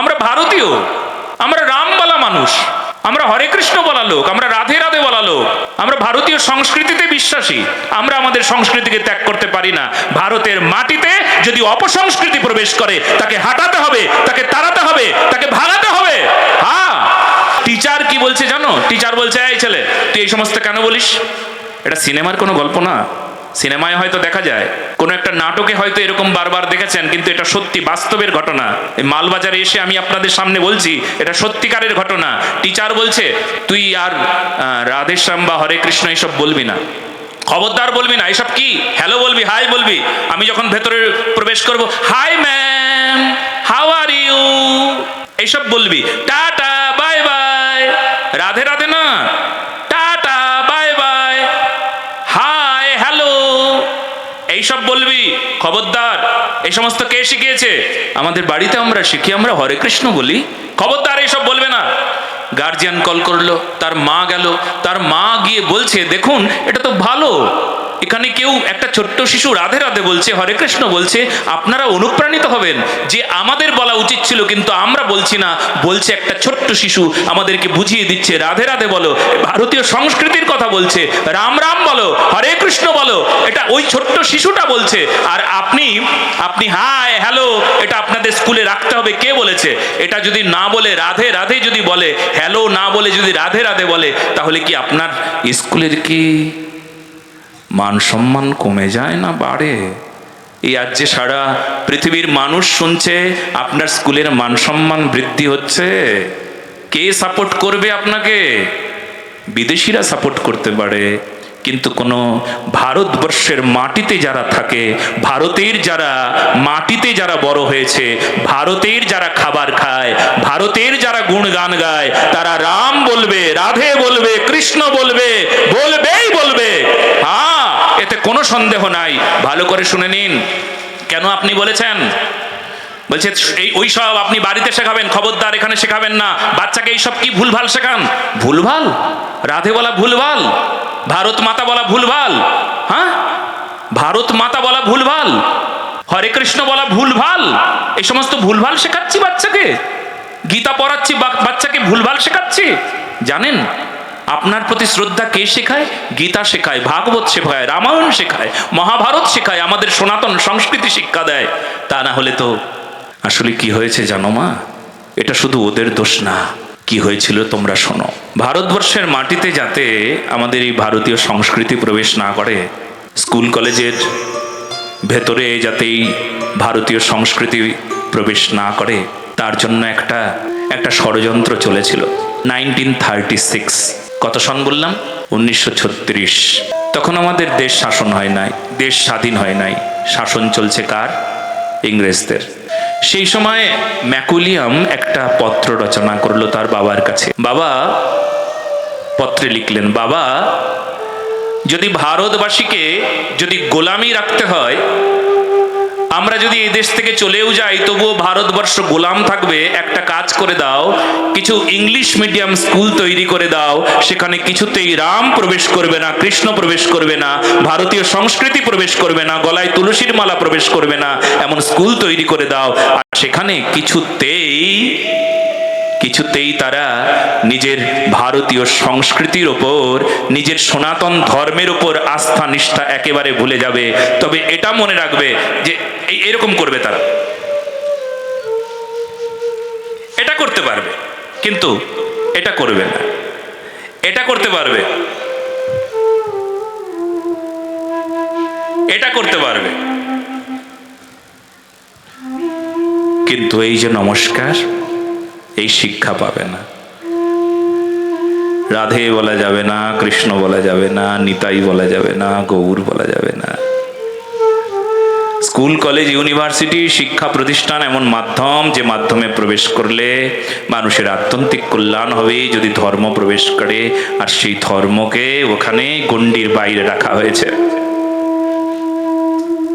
আমরা ভারতীয়, আমরা রাম বলা মানুষ, আমরা হরে কৃষ্ণ বলা লোক, আমরা রাধে রাধে বলা লোক, আমরা ভারতীয় সংস্কৃতিতে বিশ্বাসী, আমরা আমাদের সংস্কৃতিকে ত্যাগ করতে পারি না। ভারতের মাটিতে যদি অপসংস্কৃতি প্রবেশ করে, তাকে হাঁটাতে হবে, তাকে তাড়াতে হবে, তাকে ভাগাতে হবে। হ্যাঁ। টিচার কি বলছে জানো? টিচার বলছে, এই ছেলে, তুই এই সমস্ত কেন বলিস? এটা সিনেমার কোনো গল্প না। সিনেমায় হয়তো দেখা যায় কোনো একটা নাটকে হয়তো এরকম বারবার দেখেছেন, কিন্তু এটা সত্যি বাস্তবের ঘটনা। এই মালবাজারে এসে আমি আপনাদের সামনে বলছি, এটা সত্যিকারের ঘটনা। টিচার বলছে, তুই আর রাধেশ্যাম বা হরে কৃষ্ণ এইসব বলবি না। খবরদার বলবি না, এসব কি? হ্যালো বলবি হাই বলবি। আমি যখন ভেতরে প্রবেশ করব hi ma'am how are you এইসব বলবি। Tata bye bye Radhe Radhe না। এইসব বলবি? খবরদার। এই সমস্ত কে শিখিয়েছে? আমাদের বাড়িতে আমরা শিখি, আমরা হরে কৃষ্ণ বলি। খবরদার, এইসব বলবে না। গার্জিয়ান কল করল, তার মা গেল, তার মা গিয়ে বলছে, দেখুন, এটা তো ভালো। এখানে কেউ একটা ছোট্ট শিশু রাধে রাধে বলছে, হরে কৃষ্ণ বলছে, আপনারা অনুপ্রাণিত হবেন। যে আমাদের বলা উচিত ছিল, কিন্তু আমরা বলছি না। বলছে একটা ছোট্ট শিশু, আমাদেরকে বুঝিয়ে দিচ্ছে, রাধে রাধে বলো, ভারতীয় সংস্কৃতির কথা বলছে, রাম রাম বলো, হরে কৃষ্ণ বলো, এটা ওই ছোট্ট শিশুটা বলছে। আর আপনি আপনি, হাই, হ্যালো, এটা আপনাদের স্কুলে রাখতে হবে, কে বলেছে? এটা যদি না বলে, রাধে রাধে যদি বলে, হ্যালো না বলে যদি রাধে রাধে বলে, তাহলে কি আপনার স্কুলের কি মান সম্মান কমে যায় না, বাড়ে। এই আজ যে সারা পৃথিবীর মানুষ শুনছে, আপনার স্কুলের মান সম্মান বৃদ্ধি হচ্ছে। কে সাপোর্ট করবে আপনাকে? বিদেশিরা সাপোর্ট করতে পারে, কিন্তু কোনো ভারতবর্ষের মাটিতে যারা থাকে, ভারতের যারা মাটিতে যারা বড় হয়েছে, ভারতের যারা খাবার খায়, ভারতের যারা গুণগান গায়, তারা রাম বলবে, রাধে বলবে, কৃষ্ণ বলবে, বলবেই বলবে। এতে কোনো সন্দেহ নাই। ভালো করে শুনে নিন। কেন আপনি বলেছেন? বলছে, এই, ওই সব আপনি বাড়িতে শেখাবেন, খবরদার এখানে শেখাবেন না। বাচ্চাকে এইসব কি ভুলভাল শেখান? ভুলভাল? রাধে বলা ভুলভাল? ভারত মাতা বলা ভুলভাল? হ্যাঁ? ভারত মাতা বলা ভুলভাল? হরে কৃষ্ণ বলা ভুলভাল? এই সমস্ত ভুলভাল শেখাচ্ছি বাচ্চাকে? গীতা পড়াচ্ছি বাচ্চাকে ভুলভাল শেখাচ্ছি? জানেন? আপনার প্রতি শ্রদ্ধা কে শেখায়? গীতা শেখায়, ভাগবত শেখায়, রামায়ণ শেখায়, মহাভারত শেখায়, আমাদের সনাতন সংস্কৃতি শিক্ষা দেয়। তা না হলে তো আসলে কি হয়েছে জানো মা? এটা শুধু ওদের দোষ না। কি হয়েছিল তোমরা শোনো। ভারতবর্ষের মাটিতে যাতে আমাদের এই ভারতীয় সংস্কৃতি প্রবেশ না করে, স্কুল কলেজের ভেতরে যাতে এই ভারতীয় সংস্কৃতি প্রবেশ না করে, তার জন্য একটা একটা ষড়যন্ত্র চলেছিল। Nineteen thirty six. কত সন বললাম? উনিশশো ছত্রিশ। তখন আমাদের দেশ শাসন হয় নাই, দেশ স্বাধীন হয় নাই। শাসন চলছে কার? ইংরেজদের। সেই সময় ম্যাকুলিয়াম একটা পত্র রচনা করল তার বাবার কাছে। বাবা, পত্রে লিখলেন, বাবা, যদি ভারতবাসীকে যদি গোলামি রাখতে হয় আমরা যদি এই দেশ থেকে চলেও যাই, তবুও ভারতবর্ষ গোলাম থাকবে, একটা কাজ করে দাও, কিছু ইংলিশ মিডিয়াম স্কুল তৈরি করে দাও, সেখানে কিছুতেই রাম প্রবেশ করবে না, কৃষ্ণ প্রবেশ করবে না, ভারতীয় সংস্কৃতি প্রবেশ করবে না, গলায় তুলসীর মালা প্রবেশ করবে না, এমন স্কুল তৈরি করে দাও, আর সেখানে কিছুতেই কিছুতেই তারা নিজের ভারতীয় সংস্কৃতির ওপর, নিজের সনাতন ধর্মের ওপর আস্থা, নিষ্ঠা একেবারে ভুলে যাবে। তবে এটা মনে রাখবে যে এই এরকম করবে তারা। এটা করতে পারবে, কিন্তু এটা করবে না। এটা করতে পারবে। এটা করতে পারবে। কিন্তু এই যে নমস্কার এই শিক্ষা পাবে না। রাধে বলা যাবে না, কৃষ্ণ বলা যাবে না, নিতাই বলা যাবে না, গৌর বলা যাবে না। স্কুল, কলেজ, ইউনিভার্সিটি, শিক্ষা প্রতিষ্ঠান এমন মাধ্যম যে মাধ্যমে প্রবেশ করলে মানুষের আত্যন্তিক কল্যাণ হবে। যদি ধর্ম প্রবেশ করে, আর সেই ধর্মকে ওখানে গণ্ডির বাইরে রাখা হয়েছে।